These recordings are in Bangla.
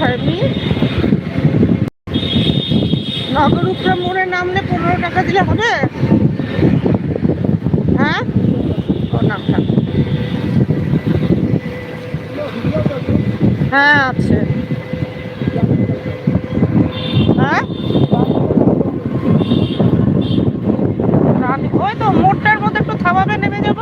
কোথায় আপনি নগরুপরা মোড়ে পনেরো টাকা দিলে হবে? হ্যাঁ? ও নামটা হ্যাঁ আছে। হ্যাঁ? রানী- ওই তো মোড়টার মধ্যে একটু থামাবে, নেমে যাব।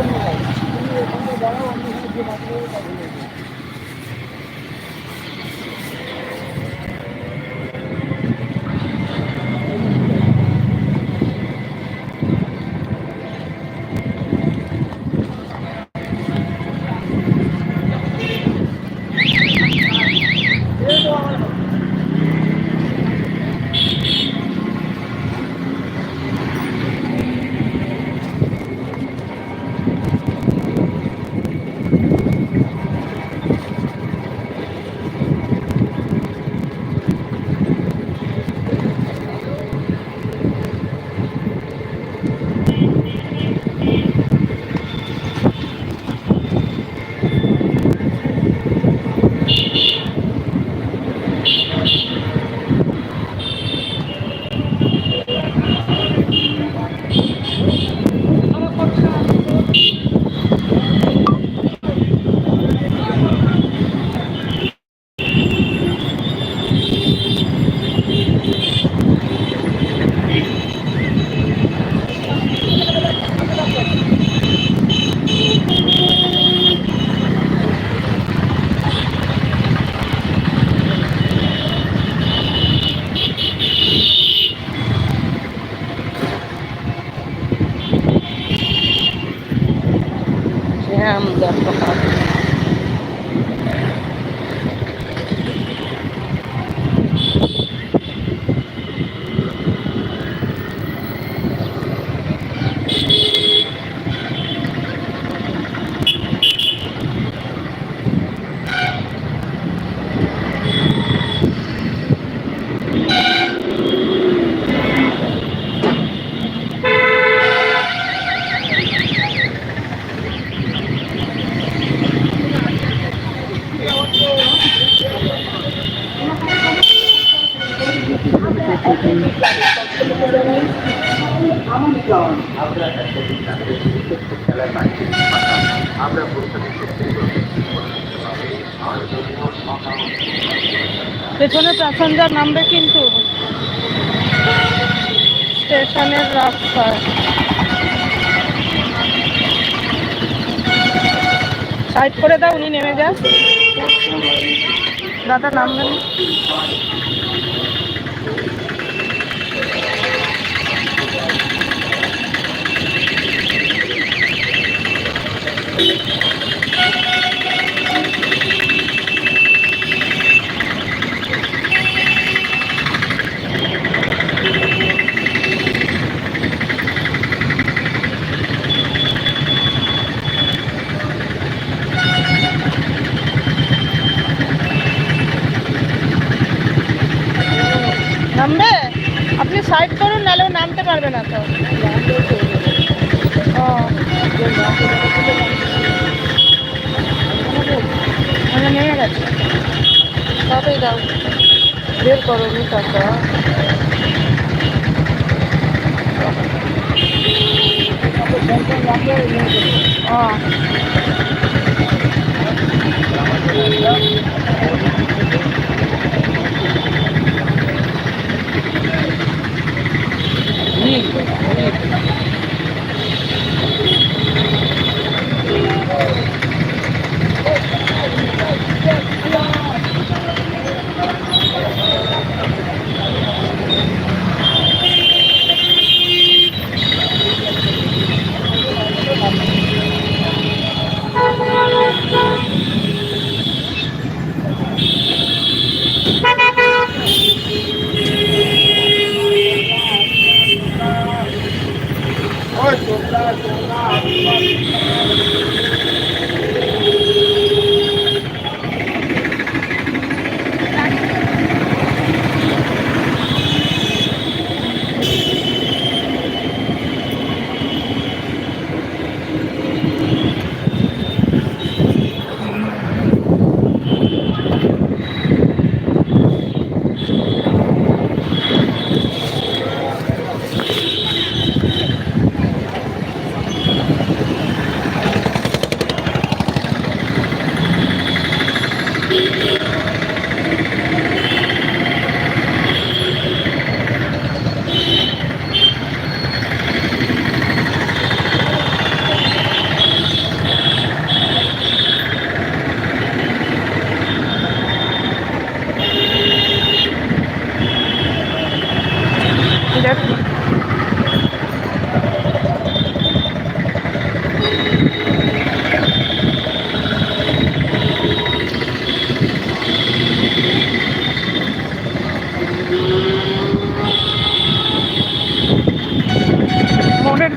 অন্য প্যাসেঞ্জার নামবে কিন্তু স্টেশনের রাস্তায়। সাইড করে দাও উনি নেমে যান। দাদা নামবেন।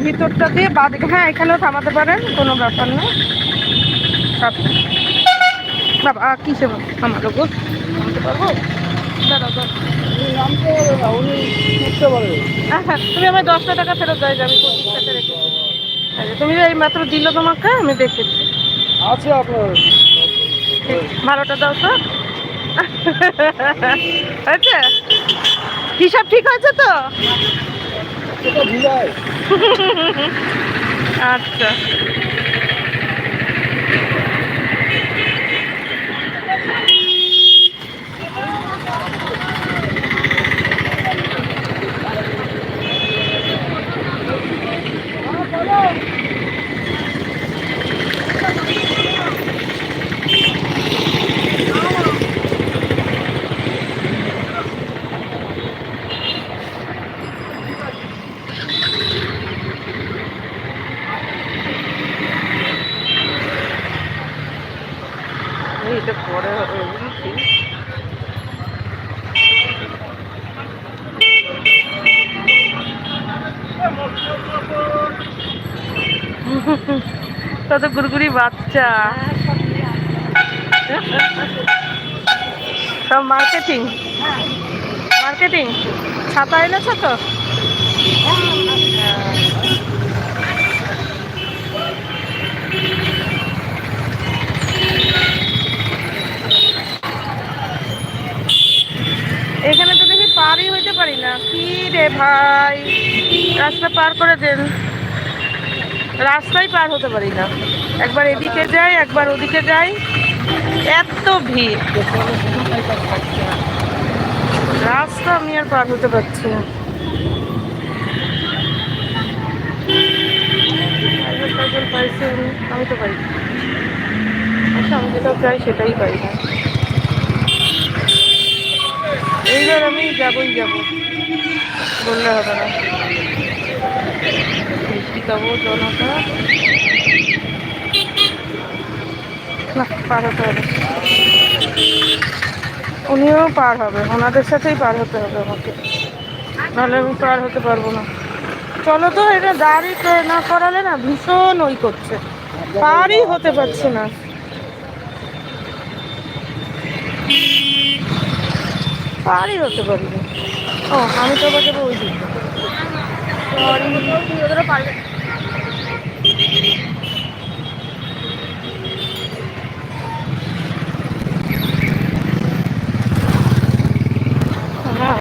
ভিতরটা দিয়ে বাদিকে হ্যাঁ এখানেও থামাতে পারেন কোনো ব্যাপার না। সব বাবা কিসে থামাতে পারব? উঠতে পারবে আচ্ছা তুমি আমার দশটা টাকা ফেরত দেয় আচ্ছা তুমি এই মাত্র দিল তোমাকে আমি দেখেছি। আছে আপনার। ভালোটা দাও তো। হয়েছে? হিসাব ঠিক হয়েছে তো? আচ্ছা। বাচ্চা সব মার্কেটিং মার্কেটিং ছাতা এনেছো তো? এখানে তো দেখি পারই হইতে পারি না। কি রে ভাই? রাস্তা পার করে দেন। রাস্তাই পার হতে পারি না। একবার এদিকে যাই, একবার ওদিকে যাই। এত ভিড়। রাস্তা আমি আর পার হতে পারছি না। পাইছি আমি তো পারি। আচ্ছা আমি যেটা চাই সেটাই পাই না। এইবার আমি যাবই যাব। বললে হবে না। না, পার হতে হবে। উনিও পার হবে, ওনাদের সাথেই পার হতে হবে আমাকে। নাহলে আমি পার হতে পারব না। চলো তো, এটা দাঁড়ি না করালে না ভীষণ ওই করছে। পারই হতে পারছে না। পারই হতে পারি না ও, আমি তো বাজাবো ওই দিকে পারবে হ্যাঁ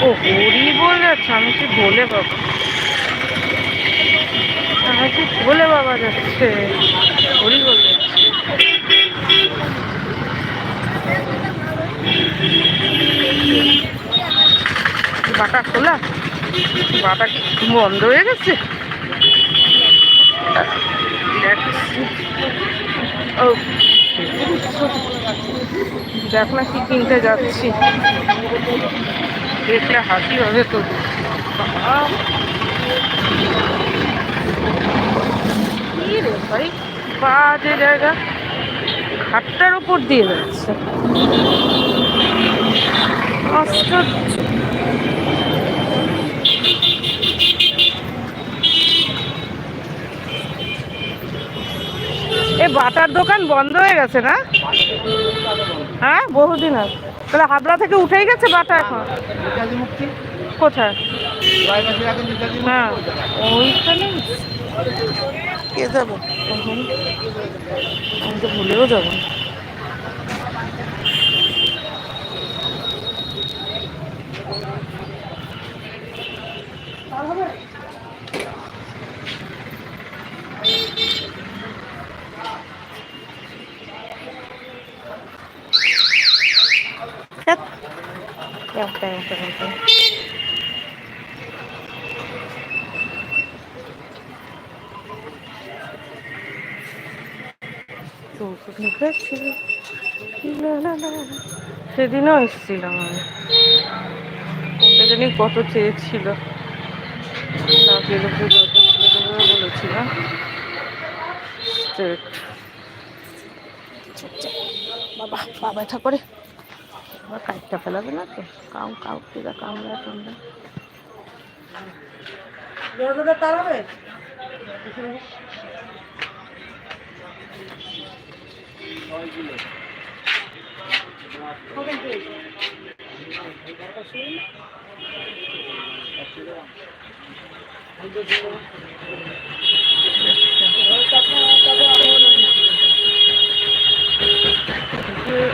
ও হরি বল যাচ্ছে আমি কি বলে বাবা আমি কি বলে বাবা যাচ্ছে হরি বল যাচ্ছে বাটা খোলা। বাটা বন্ধ হয়ে গেছে। ও। দেখ না কি কিনতে যাচ্ছি। দেখলে হাসি হবে তো। রে ভাই, বাজে জায়গা। ঘাটটার উপর দিয়ে যাচ্ছে। আশ্চর্য। বাটার দোকান বন্ধ হয়ে গেছে না? হ্যাঁ বহুদিন আছে তাহলে হাবড়া থেকে উঠেই গেছে বাটা এখন? কোথায়? হ্যাঁ? ওইখানে। কে যাব? আমি তো ভুলেও যাব না। ধ্যাৎ। সেদিনও এসেছিলাম আমি কোনটা জানি কত চেয়েছিল। বলেছিলাম. বাবা পা ব্যথা করে। আবার কাঠটা ফেলাবে না তো? কাউ কাউ কিরা কামড়া টামড়া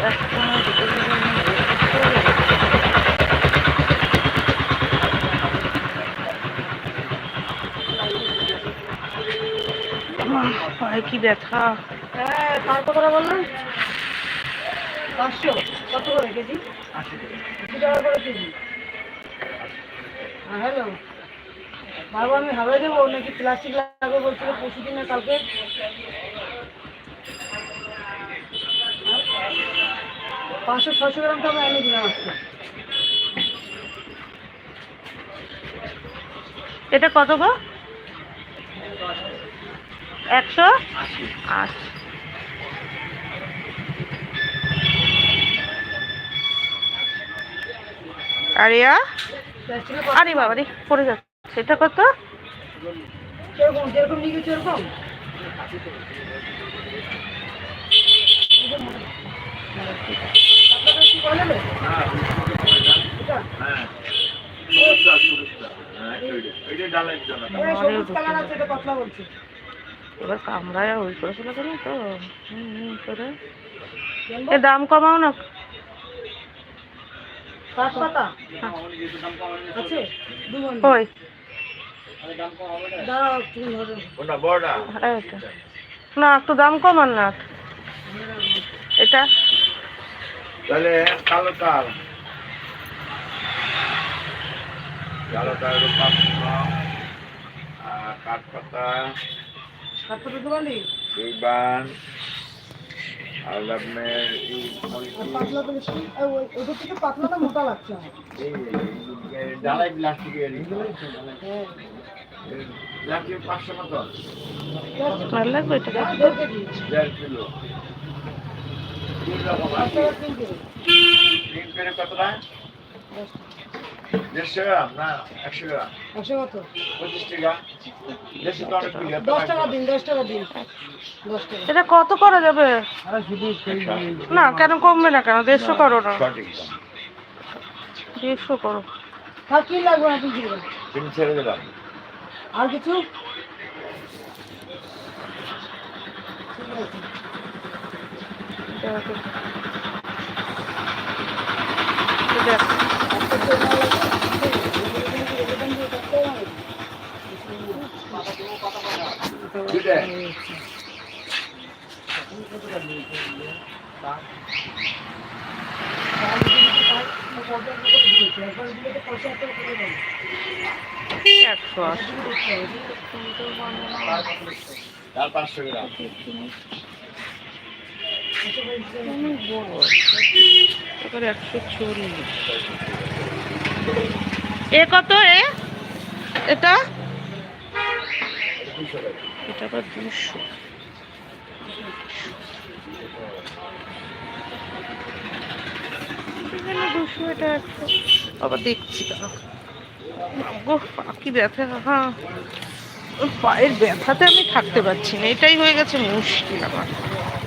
একটা কি ব্যথা। হ্যাঁ তার কথা বললাম পাঁচশো। কত করে কেজি? আশি টাকা করে কেজি। হ্যাঁ হ্যালো। বাবু, আমি হাওড়া দেবো, নাকি প্লাস্টিক লাগবে বলছিল পরশু দিনে কালকে? পাঁচশো ছশো গ্রাম তো আমি এনে দিলাম আজকে। এটা কত গো? একশো? আশি। আরিয়া? আরে বাবা রে পড়ে যাচ্ছে। এটা কত? যেরকম নেবে কালার আছে, এটা পাতলা বলছি। এবার কামড়ায় ওই করে ফেলে কেন তো করে। এ দাম কমাও না। ওই না একটু দাম কমান না। এটা? তাহলে কালো তাল। কালো তাল কাঠ পাতা? দুইবান আর আপনার পাতলা থেকে পাতলাটা মোটা লাগছে এই ডালাই প্লাস্টিকের হ্যাঁ। প্লাস্টিক পাঁচশো মতো। লাগবে। দেড় কিলো। পেরে কত টাকা দেড়শো গ্রাম না একশো গ্রাম। একশো কত? পঁচিশ টাকা। দেড়শো তো অনেক দশ টাকা দিন দশ টাকা দিন। এটা কত করা যাবে? না কেন কমবে না কেন? দেড়শো করো না। দেড়শো করো। আর কি লাগবে না তিন কিলো ছেড়ে দিলাম। আর কিছু? দেখ। দুটাই একশো আশি তার পাঁচশো গ্রাম। চল্লিশ এ? এ দুশো। দুশো, এটা একশো। আবার দেখছি দাঁড়াও। গো, পা ব্যথা হ্যাঁ পায়ের ব্যথাতে আমি থাকতে পারছি না। এটাই হয়ে গেছে মুশকিল আমার।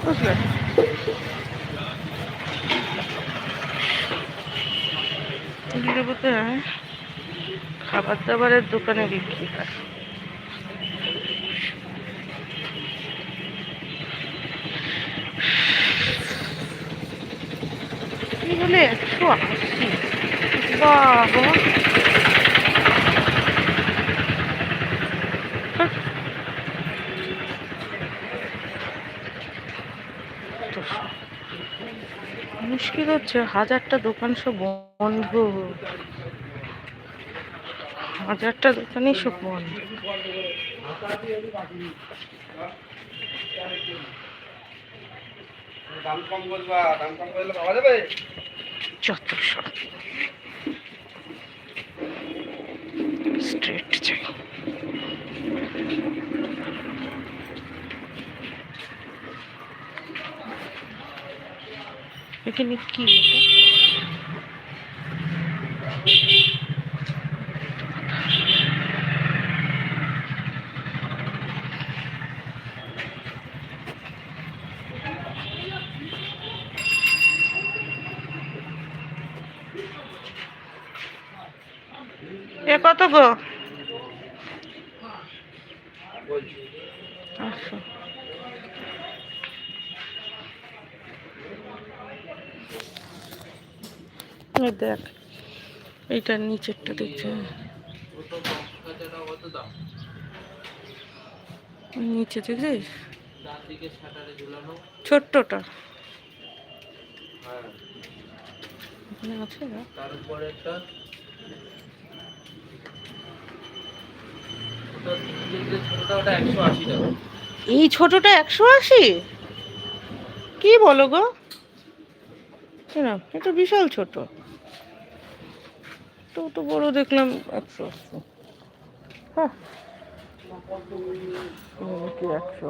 বুঝলে? এগুলো বোধহয় খাবার দাবারের দোকানে বিক্রি হয় এই হলে একশো আশি। বাবা তো মুশকিল হচ্ছে হাজারটা দোকান সব বন্ধ। হাজারটা দোকানই সব বন্ধ। যত সব। স্ট্রেট চাই এখানে কি এটা এ কত গো আচ্ছা এই দেখ এইটার নিচেরটা দেখছে। নিচে দেখছিস? ছোট্টটা। আছে এই ছোটটা একশো আশি? কি বলো গো? এটা বিশাল ছোট। তো বড় দেখলাম একশো আশি হ্যাঁ। একশো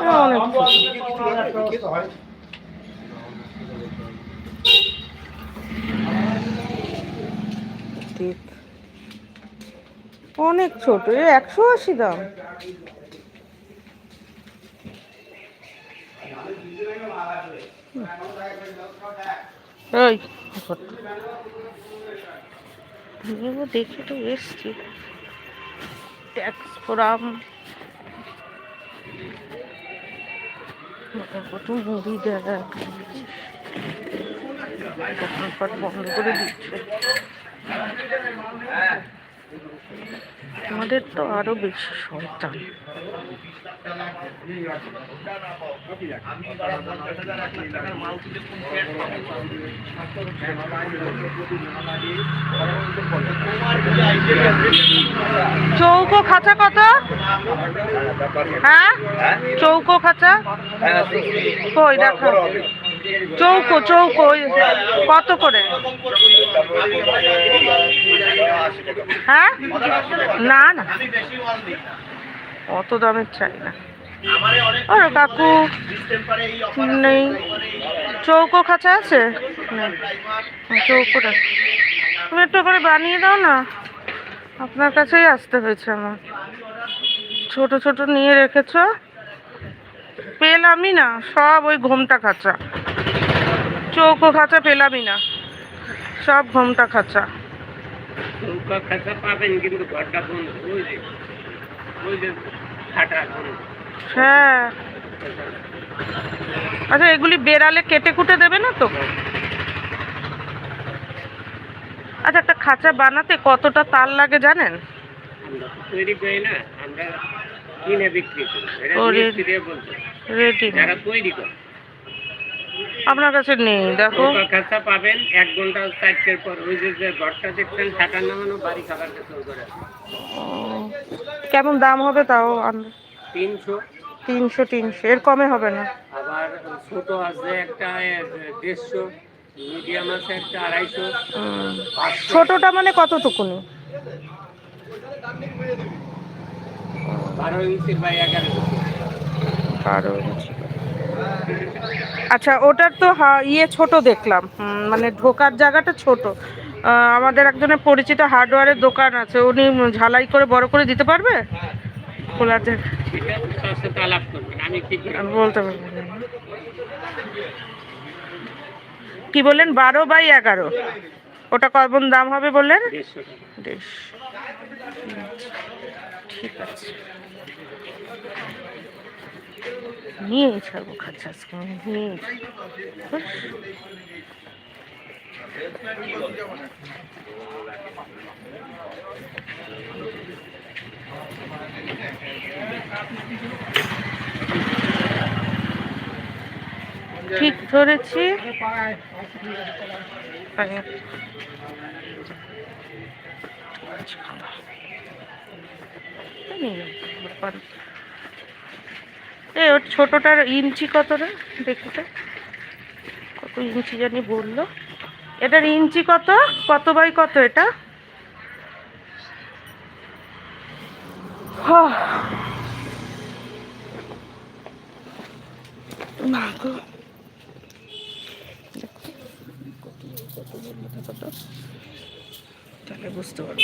হ্যাঁ, অনেক ছোট। একশো আশি দাম। ওই নেব দেখে তো এসছি। ট্যাক্স ফোরাম কত মুড়ি দেয় দোকানপাট বন্ধ করে দিচ্ছে। আমাদের তো আরও বেশি সন্তান চৌকো খাঁচা কত? হ্যাঁ? চৌকো খাঁচা? কই দেখো চৌকো চৌকো কত করে? হ্যাঁ? না না। অত দামের চাই না। আর কাকু, নেই। চৌকো খাঁচা আছে? চৌকোটা তুমি একটু করে বানিয়ে দাও না। আপনার কাছেই আসতে হয়েছে আমার। ছোট ছোট নিয়ে রেখেছ। পেলামই না, সব ওই ঘোমটা খাঁচা। চৌকো খাঁচা পেলামই না। সব ঘোমটা খাঁচা। নৌকা খাঁচা পাবেন কিন্তু ঘরটা বন্ধ। ওই যে ওই যে খাটা হ্যাঁ। আচ্ছা এগুলি বেড়ালে কেটে কুটে দেবে না তো? আচ্ছা একটা খাঁচা বানাতে কতটা তার লাগে জানেন? তৈরি করি না আমরা কিনে বিক্রি করি। রেডি। করে। আপনার কাছে নেই দেখো। নৌকা খাঁচা পাবেন এক ঘণ্টা চারটের পর। ওই যে যে ঘরটা দেখছেন খাটার নামানো বাড়ি খাবার করে কেমন দাম হবে তাও? আন- তিনশো। তিনশো তিনশো। এর কমে হবে না? আবার ছোট আছে একটা দেড়শো। মিডিয়াম আছে একটা আড়াইশো। ছোটটা মানে কতটুকুনি? বারো ইঞ্চির বা এগারো। বারো ইঞ্চি। আচ্ছা ওটার তো ইয়ে ছোট দেখলাম। মানে ঢোকার জায়গাটা ছোট। আমাদের একজনের পরিচিত হার্ডওয়্যারের দোকান আছে উনি ঝালাই করে বড় করে দিতে পারবে? খোলার জায়গা বলতে পারব। কি বললেন? বারো বাই এগারো। ওটা কেমন দাম হবে বললেন? দেড়শো বেশ ঠিক আছে। নিয়ে ছাড়বো খাচ্ছা আজকে নিয়ে ঠিক ধরেছি। হ্যাঁ। এ, ওর ছোটোটার ইঞ্চি কতটা দেখি তো। কত ইঞ্চি জানি বলল। এটার ইঞ্চি কত? কত বাই কত এটা? তাহলে বুঝতে পারব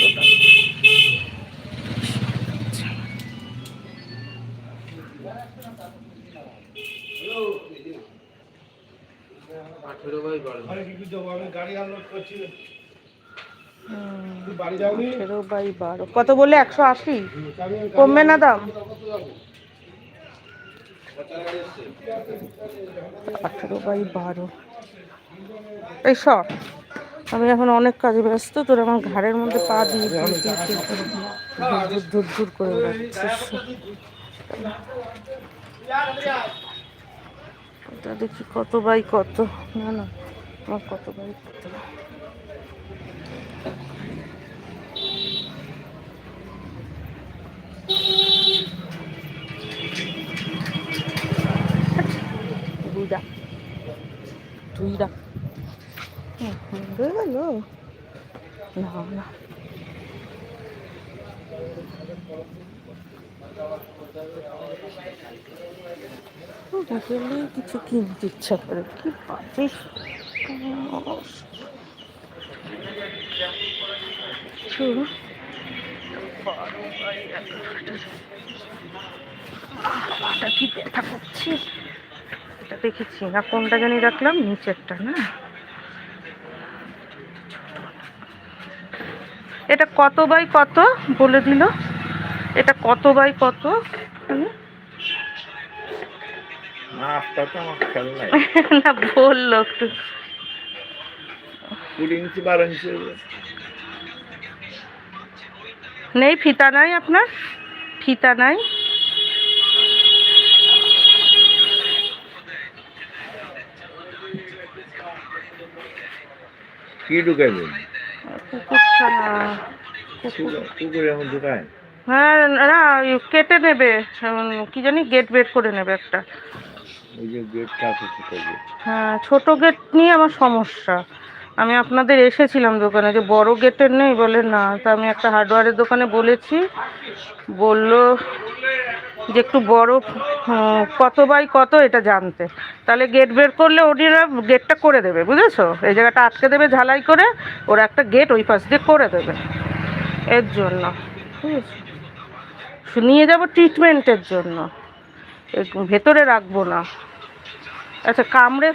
আঠেরো বাই বারো আঠেরো বাই বারো কত বলে একশো আশি কমবে না দাম আঠেরো বাই বারো এই সব আমি এখন অনেক কাজে ব্যস্ত তোর আমার ঘাড়ের মধ্যে পা দিয়ে ধুর ধুর ধুর করে বেড়াচ্ছিস ওটা দেখি কত বাই কত। না না আমার কত বাই কত? দুইটা দুইটা গেল না না। হোটেলে কিছু কিনতে ইচ্ছা করে। কি। পাটা কি ব্যথা করছে? এটা দেখেছি। না, কোনটা জানি রাখলাম? নিচেরটা, না? এটা কত বাই কত বলে দিল? এটা কত বাই কত? না বলল একটু ইঞ্চি বারো ইঞ্চি নেই ফিতা নাই আপনার? ফিতা নাই? কি ঢুকাইবেন? কুকুর ছানা। কুকুর ঢুকায়? হ্যাঁ না কেটে নেবে। কি জানি গেট বের করে নেবে একটা। যে হ্যাঁ ছোট গেট নিয়ে আমার সমস্যা। আমি আপনাদের এসেছিলাম দোকানে যে বড় গেটের নেই বলে না তা আমি একটা হার্ডওয়্যারের দোকানে বলেছি। বলল যে একটু বড় কত বাই কত এটা জানতে। তাহলে গেট বের করলে ওরা গেটটা করে দেবে বুঝেছ? এই জায়গাটা আটকে দেবে ঝালাই করে ওরা একটা গেট ওই পাশ দিয়ে করে দেবে। এর জন্য বুঝেছ? নিয়ে যাব ট্রিটমেন্টের জন্য। ভেতরে রাখব না। আচ্ছা কামড়ে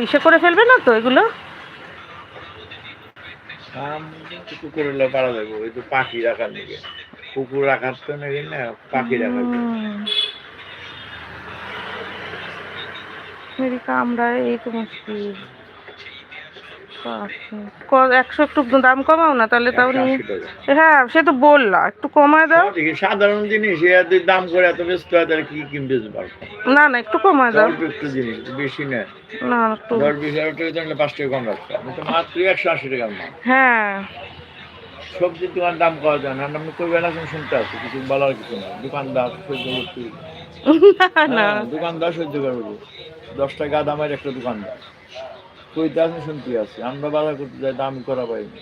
ইসে করে ফেলবে না তো এগুলো? কাম কিন্তু কুকুরের লো পারা যাবে ওই তো পাখি রাখার দিকে কুকুর রাখার তো নাকি না পাখি রাখার এই তো মুশকিল পাখি। ক- একশো একটু দাম কমাও না তাহলে তাও নিয়ে হ্যাঁ সে তো বললা একটু কমায় দাও। সাধারণ জিনিস দাম করে এত ব্যস্ত হয় তাহলে কি কিনতে পারব না না একটু কমায় দাও। একটু জিনিস বেশি না না একটু দশ বিশ হাজার টাকা জানলে পাঁচ টাকা কম রাখতে মাত্র একশো আশি টাকার মাল হ্যাঁ। সবজির দোকান দাম করা যায় না আপনি কই বেলা শুনতে আছে কিছু বলার কিছু না দোকানদার সহ্য করতে হ্যাঁ, দোকানদার সহ্য করব। দশটা গা দামের একটা দোকানদার। কইতে আছে শুনতে আছে। আমরা বাজার করতে যাই দাম করা পাইনি